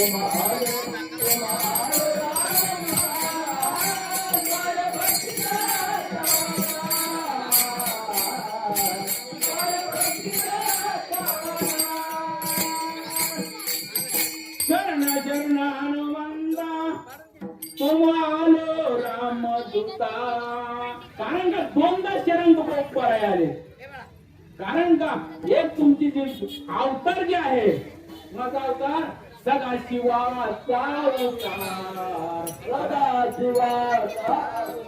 कारण का दोनदा शरण बरोबर आले कारण का एक तुमची जी अवतार जे आहे माझा अवतार सदा शिवाचा अवतार सदा शिवाचा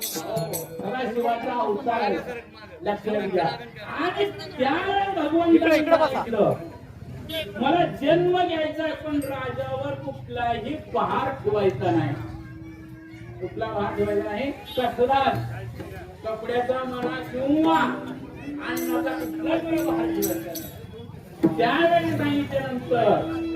सदा शिवाचा अवतार लक्षात घ्या. आणि सांगितलं मला जन्म घ्यायचा पण राजावर कुठलाही पहार ठेवायचा नाही. कुठला पहार ठेवायचा नाही? कसलाच. कपड्याचा म्हणा किंवा अन्नाचा कुठलाच पहार ठेवायचा नाही. त्यावेळी सांगितल्यानंतर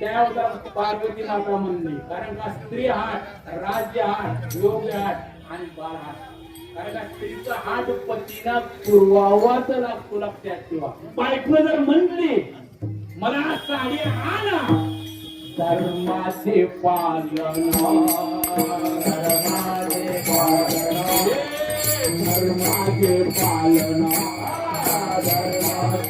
त्या होता पार्वती माता म्हणली कारण का स्त्री हात राज्य हात योग हात आणि बाळ हात कारण का स्त्रीचा हात पतीला पुरवावाच लागतो लक्षात ठेवा. बायको जर म्हणली मला साडी आला धर्माचे पालन. धर्माचे पालन. धर्माचे पालन. धर्माचे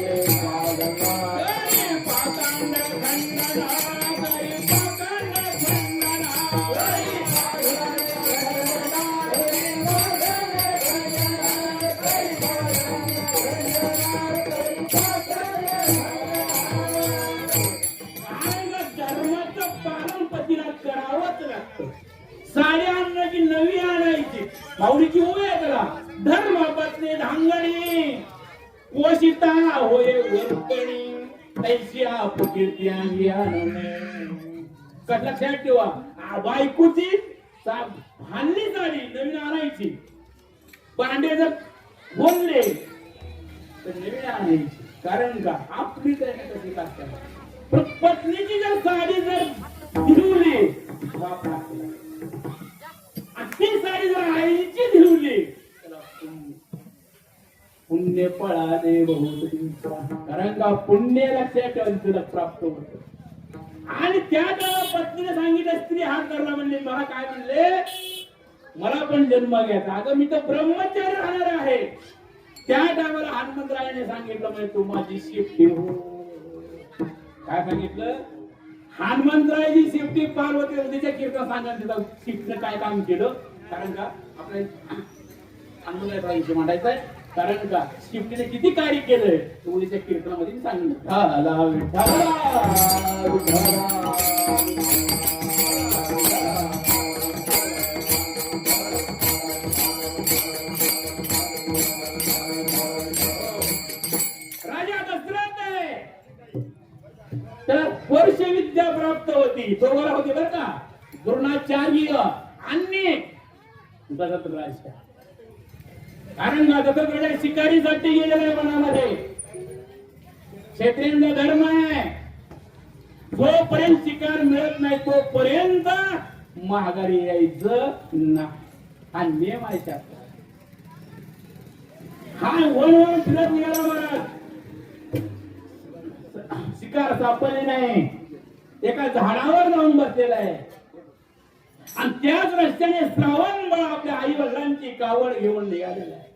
लक्षात ठेवा बायकोची सा- भांडली साडी नवीन आणायची. भांडे जर बोलले तर नवीन आणायची. कारण का? आपली कशी लागते पत्नीची जर साडी जर धिरवली ती साडी जर आईची धिरवली पुण्य. पुण्य पळाले बहुत कारण का? पुण्य लक्षात ठेवून तुला प्राप्त होत. आणि त्या काळात पत्नीने सांगितलं स्त्री हात धरला म्हणले मला काय म्हणले? मला पण जन्म घ्यायचा. अगं मी तर ब्रह्मचारी राहणार आहे. त्या टायमाला हनुमंतरायाने सांगितलं म्हणजे तू माझी शिफ्टी हो. काय सांगितलं? हनुमंतरायाची शिफ्टी पार्वती नदीच्या कीर्तन सांगा तिथं शिफ्टनं काय काम केलं? कारण का? आपल्या हनुमंतराय म्हणायचंय आहे. कारण का? शिफ्टीने किती कार्य केलंय? उद्याच्या कीर्तनामध्ये सांगितलं वर्ष विद्या प्राप्त होती. तो बरा होती बरं का? द्रोणाचार्य आणि दशरथ राजा कारण माझं दशरथ राजा शिकारीसाठी गेलेला आहे मनामध्ये. क्षेत्रेंद्र धर्म आहे. जोपर्यंत शिकार मिळत नाही तोपर्यंत महागारी यायचं ना हा नियम आहे त्याचा. हा वळवळ वन फिरत निघाला महाराज शिकार सापडले नाही. एका झाडावर जाऊन बसलेला आहे. आणि त्याच रस्त्याने श्रावण बाळ आपल्या आई वडिलांची कावड घेऊन निघालेला आहे.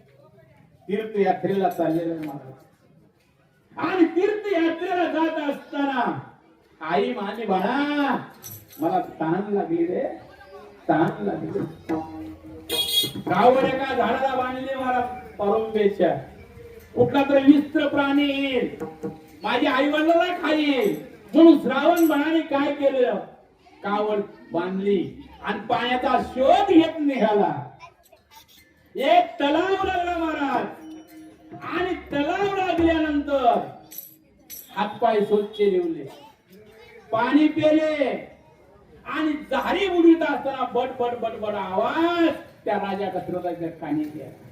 तीर्थयात्रेला चाललेला आहे महाराज आणि तीर्थयात्रेला जात असताना आई माझी बाळा मला ताण लागली रे ताण लागली कावड एका झाडाला बांधली मला परुंबेच्या. कुठला तरी विस्त्र प्राणी येईल. माझी आई वडिलाला खाईल. म्हणून श्रावण बाळाने काय केलं? कावड बांधली आणि पाण्याचा शोध घेत निघाला. एक तलाव लागला महाराज. आणि तलाव लागल्यानंतर हातपाय स्वच्छ लिवले पाणी पेले आणि जारी बुडीत असताना बट बट बट बट आवाज त्या राजा दशरथाच्या कानी गेला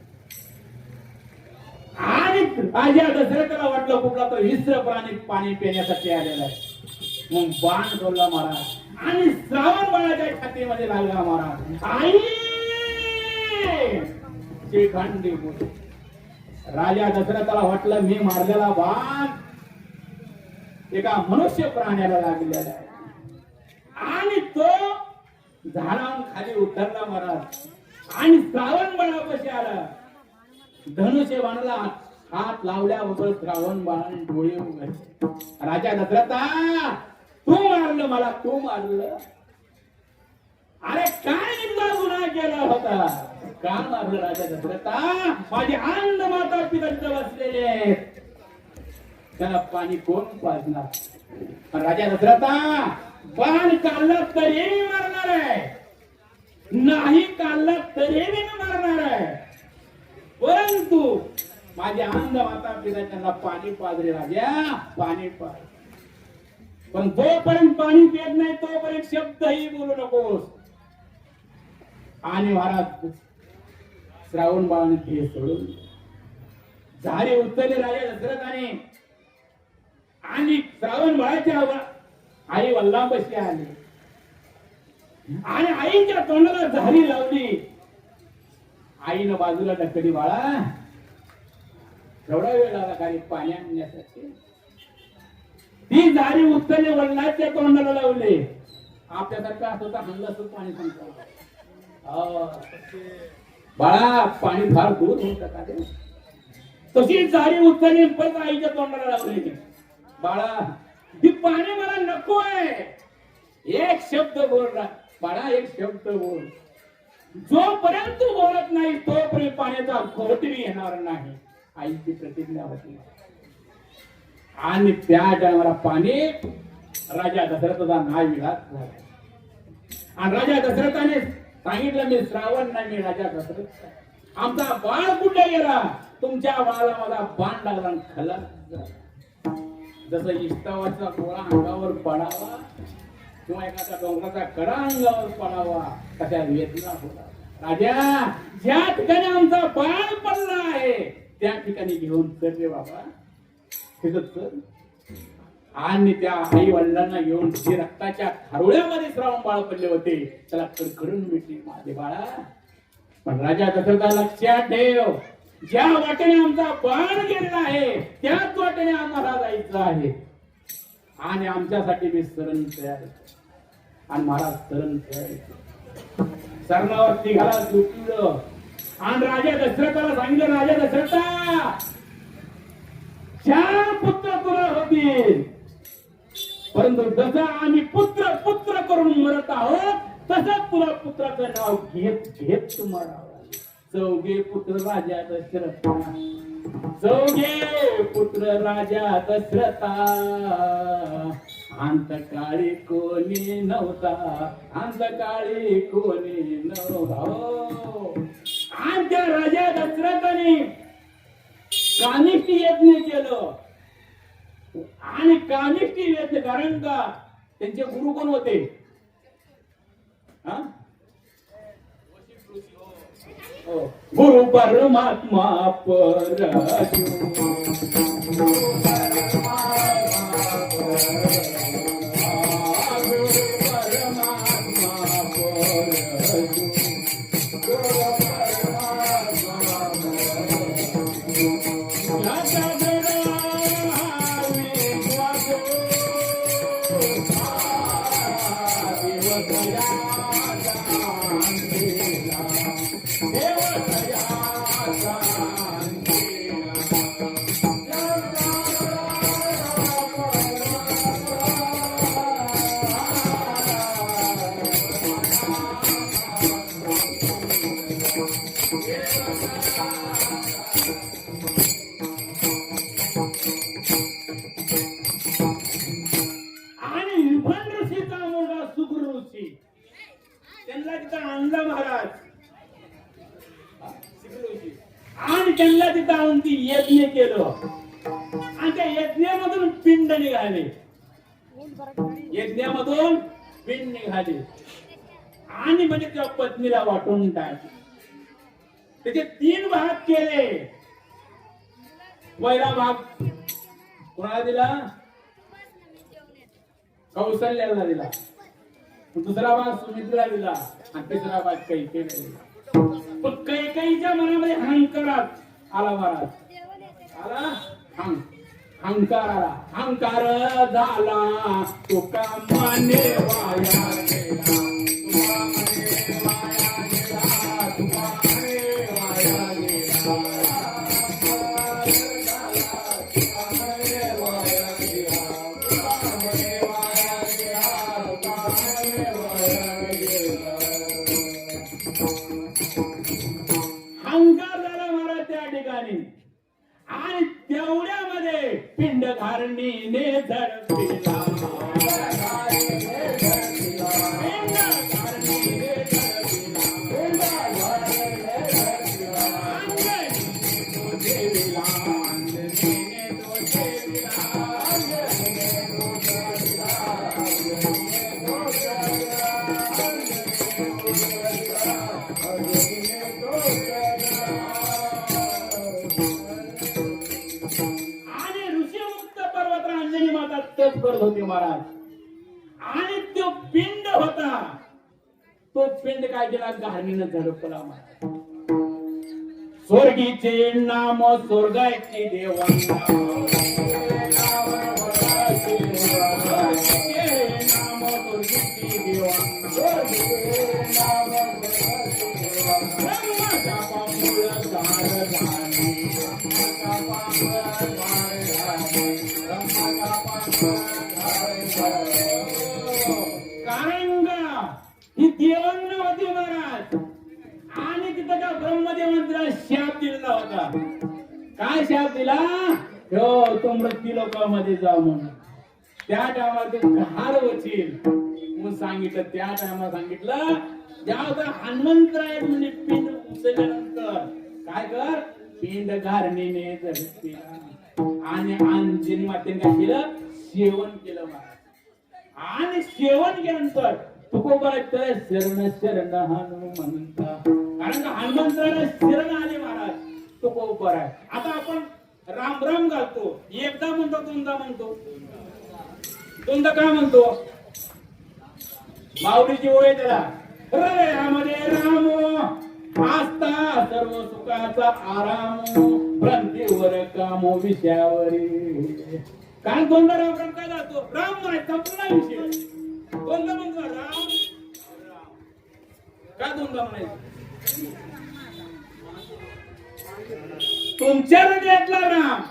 आणि राजा दशरथाला वाटलं कुठला तो हिस्र प्राणी पाणी पिण्यासाठी आलेला आहे. मग बाण डोलला महाराज. आणि श्रावण बाळाच्या छातीमध्ये लागला महाराज आई! शिखंडी राजा दशरथाला वाटलं मी मारलेला बाण. एका मनुष्य प्राण्याला लागलेला आहे. आणि तो झाडावरून खाली उतरला महाराज आणि श्रावण बाळापाशी आला. धनुष्य बाणाला हात लावल्याबरोबर श्रावण बाळाने डोळे उघडले. राजा दशरथा तू मारलं मला तू मारलं. अरे काय इतका गुन्हा केला होता? का मारलं राजा दशरथा माझे आनंद माता पितंत बसलेले आहेत. त्याला पाणी कोण पाजणार? राजा दशरथा बाण काढला तरी मी मारणार आहे. नाही काढला तरी मी मारणार आहे. परंतु माझ्या आनंद माता पिता त्यांना पाणी पाजरे राजा. पाणी पाज पण जोपर्यंत पाणी पेत नाही तोपर्यंत शब्दही बोलू नकोस. आणि महाराज श्रावण बाळाने ते सोडून झाडे उतरले राजा दशरथाने. आणि श्रावण बाळाच्या आई वल्लांबशी आली. आणि आईच्या तोंडाला झारी लावली. आईनं बाजूला ढकली बाळा एवढा वेळ लागला काही पाणी आणण्यासाठी? ही झारी उचलली वडिलांच्या तोंडाला लावले. आपल्यासारखा असं तर हल्ला असं पाणी सांगतो हो. बाळा पाणी फार दूर होत का ते तशी जारी उचलली परत आईच्या तोंडाला लावली. बाळा ही पाणी मला नको आहे. एक शब्द बोल बाळा एक शब्द बोल. जोपर्यंत बोलत नाही तोपर्यंत पाण्याचा खोट येणार नाही. आईची प्रतिज्ञा होती. आणि त्या टायमाला पाणी राजा दशरथाचा नाव झाला आणि राजा दशरथाने सांगितलं मी श्रावण नाही मी राजा दशरथ आमचा बाळ कुठे गेला? तुमच्या बाळाला माझा बाण लागला आणि जसं इष्टावाचा अंगावर पडावा किंवा एखादा डोंगराचा कडा अंगावर पडावा तशा वेदना होता राजा ज्या ठिकाणी आमचा बाळ पडला आहे त्या ठिकाणी घेऊन चल बाबा. आणि त्या आई वडिलांना येऊन जे रक्ताच्या खारोळ्यामध्ये श्रावण बाळ पडले होते त्याला कडकडून मिटली. माझे बाळा पण राजा दशरथा लक्षात ठेव ज्या वाटेने आमचा बाण गेलेला आहे त्याच वाटेने आम्हाला जायचं आहे. आणि आमच्यासाठी मी सरण तयार आणि महाराज सरण तयार आहे. सरणावर निघाला आणि राजा दशरथाला सांगितलं राजा दशरथा चार पुत्र तुला होतील परंतु जसं आम्ही पुत्र पुत्र करून मरत आहोत तसंच तुला पुत्राचं नाव घेत घेत तुम्हाला. चौघे पुत्र राजा दशरथा. चौघे पुत्र राजा दशरथा. अंतकाळी कोणी नव्हता अंतकाळी कोणी नव्हता हो. आणि त्या राजा दशरथाने कानिष्टी यज्ञ केलं. आणि कानिष्टी यज्ञ कारण का त्यांचे गुरु कोण होते? हा? हो. गुरु परमात्मा परशु यज्ञ केलं. आणि त्या यज्ञामधून पिंड निघाले. यज्ञामधून पिंड निघाले. आणि म्हणजे त्या पत्नीला वाटून टाकले. त्याचे तीन भाग केले. पहिला भाग कोणाला दिला? कौशल्याला दिला. दुसरा भाग सुमित्रा दिला. आणि तिसरा भाग कैकेला दिला. पण कैकेच्या मनामध्ये अहंकारात आला महाराज. आला हं अहंकार आला अहंकार झाला. तुका माने वाया तो पिंड काय केला घाणीनं झडपला महाराज स्वर्गीचे नाम स्वर्गाची देवांना त्या टायमाला ते घार वचील. म्हणून सांगितलं त्या टायमाला सांगितलं ज्या हनुमंतराय म्हणजे पिंड उचलल्यानंतर काय कर? पिंड घारणीने आणि अंजनी मातेने काय केलं? सेवन केलं महाराज आणि सेवन केल्यानंतर तुकोबरात शरण शरण हनुमंत. कारण का शरण आले महाराज तुकोबर आहे आता आपण राम राम घालतो एकदा म्हणतो दोनदा म्हणतो. दोनदा काय म्हणतो? माऊलीची ओळ त्याला. रे हृदयामध्ये राम आस्ता सर्व सुखाचा आराम भ्रांतीवर काम विषयावरी. काय दोनदा राम? राम काय जातो? राम आहे संपूर्ण विषय. दोनदा म्हणतो राम. राम. का दोनदा म्हणायचं? तुमच्या हृदयातला राम.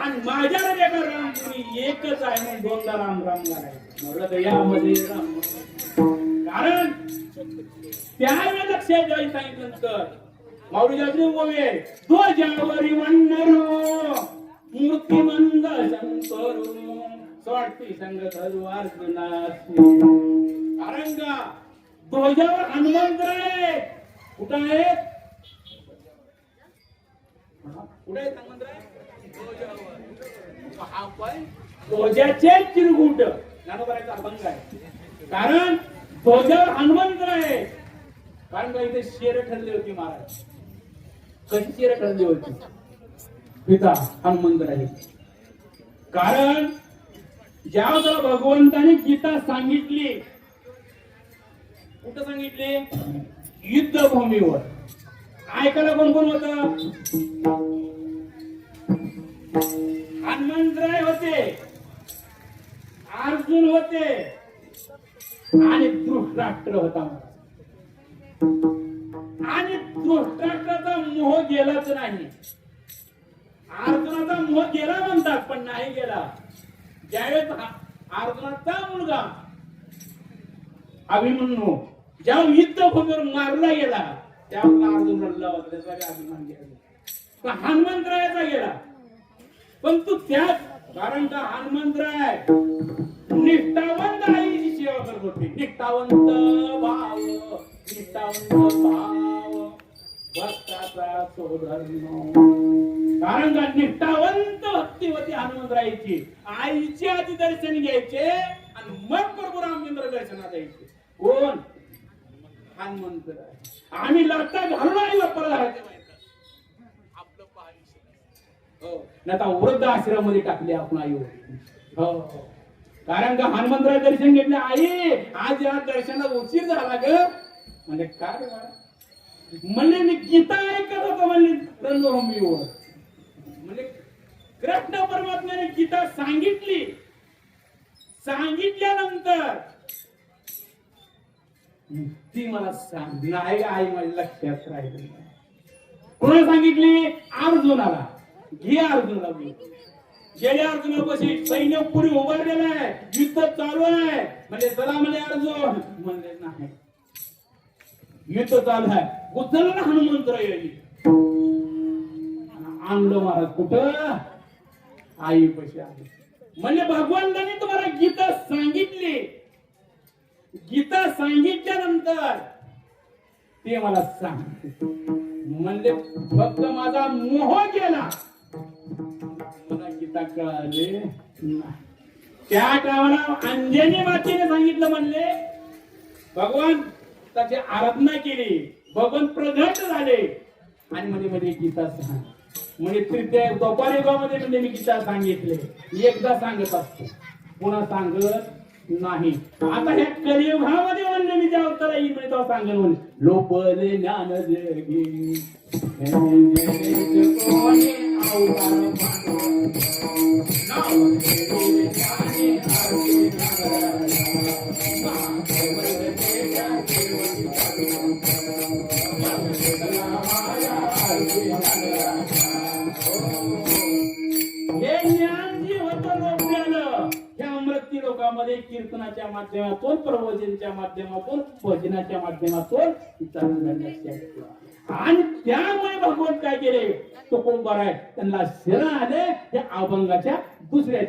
आणि माझ्या हृदयातला राम तुम्ही एकच आहे म्हणून दोनदा राम राम घालायचं हृदयामध्ये राम. कारण त्यावेळेला लक्षात जाईल सांगितलं माऊली जात्री ध्वजावरी वन्नरो मूर्तिमंद शंकरो स्वाटी संगत धरू अर्जुनासी कारण का? ध्वजावर हनुमंत आहे. कुठं आहेत कुठे आहेत हनुमंत ध्वजावर. हा पाय चिरगुट ज्ञानोबराचा अभंग आहे. कारण ध्वजावर हनुमंत आहे. कारण का इथे शेर ठरली होती महाराज. कशी शेर ठरली होती? पिता हनुमंत आहे कारण ज्या भगवंताने गीता सांगितली कुठं सांगितली? युद्धभूमीवर. ऐकायला कोण कोण होत? हनुमंतराय होते अर्जुन होते आणि धृतराष्ट्र होता आणि धृतराष्ट्राचा मोह गेलाच नाही. अर्जुनाचा मोह गेला म्हणतात पण नाही गेला. ज्यावेळेस अर्जुनाचा मुलगा अभिमन्यू ज्या युद्धभूमीवर मारला गेला त्यावेळेस अर्जुन रडला वगैरे अभिमान गेला हनुमंतरायाचा गेला. पण तू त्यात कारण का आहे? निष्ठावंत आईची सेवा करत होती निष्ठावंत भाव निष्ठावंत भाव. भक्ताचा सोधर्म कारण का निष्ठावंत भक्ती होती हनुमंतरायची आईचे आधी दर्शन घ्यायचे आणि मग प्रभू रामचंद्र दर्शनात यायचे. कोण? हनुमंतराय आम्ही लागता घालून आई बाप्पाला घालायचं माहिती आपलं पाहिजे हो नाही आता वृद्ध आश्रमामध्ये टाकले आपण आई हो. कारण का हनुमंतराय दर्शन घेतले आई आज या दर्शनाला उशीर झाला ग. म्हणजे काय म्हणले मी गीता ऐकत होतो. म्हणले रंगभूमीवर म्हणजे कृष्ण परमात्म्याने गीता सांगितली. सांगितल्यानंतर ती मला सांग नाही आई माझ्या लक्षात राहिली कोणा सांगितली? अर्जुनाला. घे अर्जुनला बोल गेल्या अर्जुनापाशी सैन्य पुढे उभारलेलं आहे युद्ध चालू आहे. म्हणजे चला म्हणजे अर्जुन. म्हणले नाही. युद्ध चालू आहे. उचललं ना हनुमंत येईल आणलं महाराज कुठं? आई पशी आहे. म्हणजे भगवंताने तुम्हाला गीता सांगितली. गीता सांगितल्यानंतर ते मला सांग म्हणजे फक्त माझा मोह गेला. काले त्या टायमाला अंजनी मातेने सांगितलं म्हणले भगवान त्याची आराधना केली. भगवान प्रगट झाले. आणि मध्ये म्हणजे गीता सांग. म्हणजे तृतीय दुपारी युगामध्ये म्हणजे मी गीता सांगितले. एकदा सांगत असतो. पुन्हा सांगत नाही. आता ह्या कलियुगामध्ये म्हणले मी त्या अवतारा येईल म्हणजे तेव्हा सांगेल म्हणले लोपले ज्ञान जगी माध्यमातून प्रवचनच्या माध्यमातून भजनाच्या माध्यमातून आणि त्यामुळे भगवंत काय केले? तो कोण आहे त्यांना शरण आले त्या अभंगाच्या दुसऱ्या